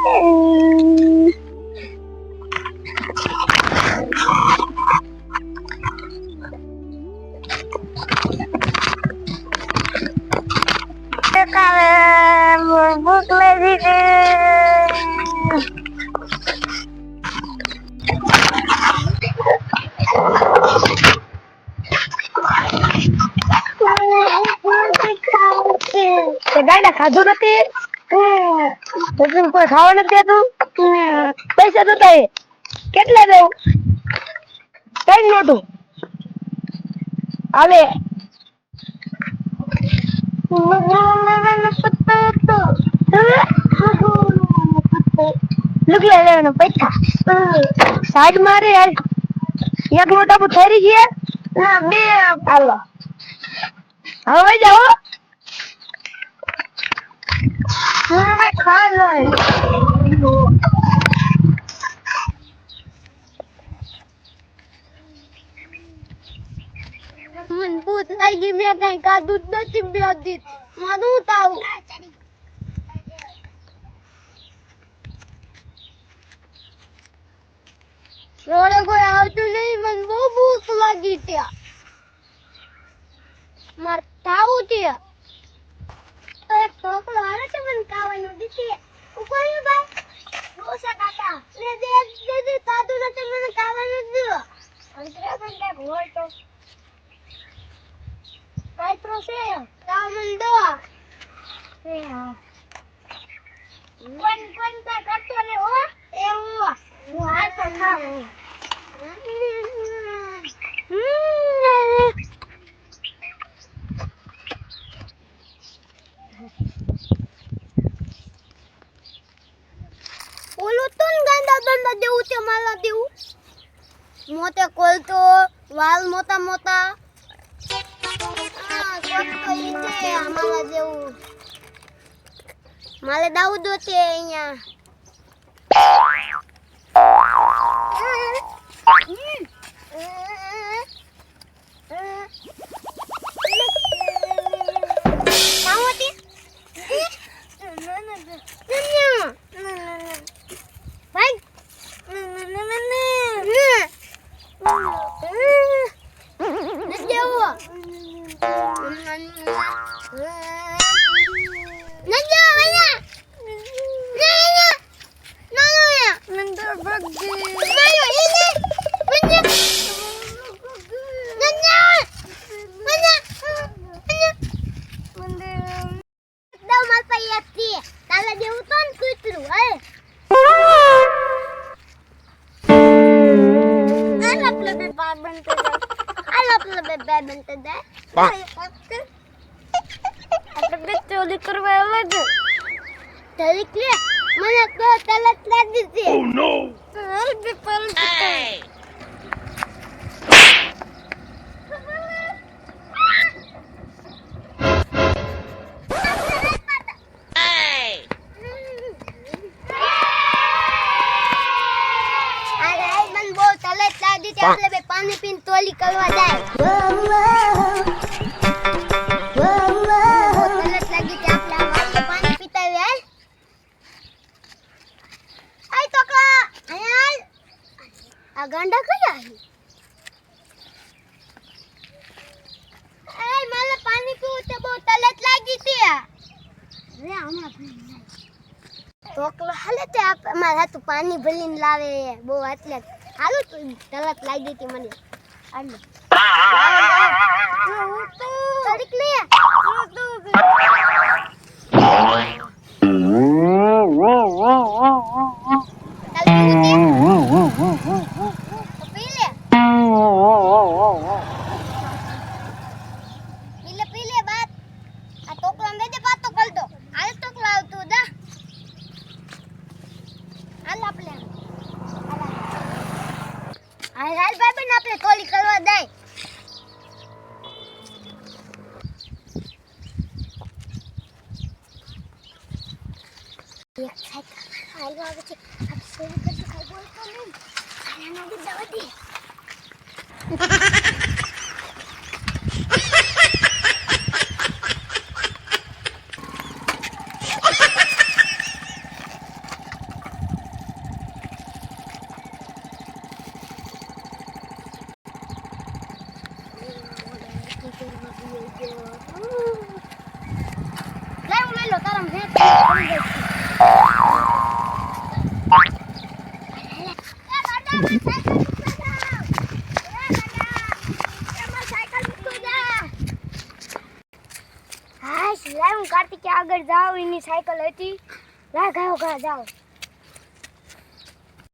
Kakak, ada kado nanti. તો તને કોઈ ખાવા નથી દેતું? પૈસા તો તારે કેટલા દઉં કઈ નોટું? આવે. લુગડા લેવાનો પૈસા. સાઈડ મારે યાર એક નોટ આપું થઈ ગયા ના બે હાલો. હવે જાઓ. હવે ખા લો મને ભૂત લાગી મેં કઈ ખાધું જ નથી બે દી મને હું તાવું રોડે કોઈ આવતું નહીં મને બહુ ભૂખ લાગી ત્યાં મારે તાવું ત્યાં તો એક છે મને ખાવાનું દીધી ઉપાડ્યું ભાઈ ડોસા કાકા લે દે દે દે તાતું નથી મને ખાવાનું જ દીધો અંતરે પણ ક્યાંક હોય તો Petro siya. Taman doa. Siya. Kwan kwan ta kato ni o. Ewa. Buha sa na. ઓલું તો ને ગાંડા ગાંડા દેવું છે માલા દેવું? મોતે કોલતો વાલ મોટા મોટા. તો અમારા જેવું. મારે દાઉદો છે અહીંયા. Badminton, આપણે બે ચોરી કરવા આવે છે તારીખ લે તો તલત હાલ આપણે બે પાણી પીને ટોલી કરવા જાય. પાણી પીતા પીવું છે, બહુ તરસ લાગી છે. અરે, આમાં પાણી તોકલો હાલે તે લાવે બહુ એટલે હાલો તું તલત લાગી હતી મને હાલો તરીક લે પીલે હાલ ભાઈ બેન આપણે કોલી કરવા દે એક સાઈડ હાલ આવે છે. આપ સોરી કરશું, કઈ બોલતો નહીં? આના નદી દવા દે. ગઈ હાશ લાવ કાર્તિકે આગળ જાવ એની સાયકલ હતી. ગાયો ગા જાવ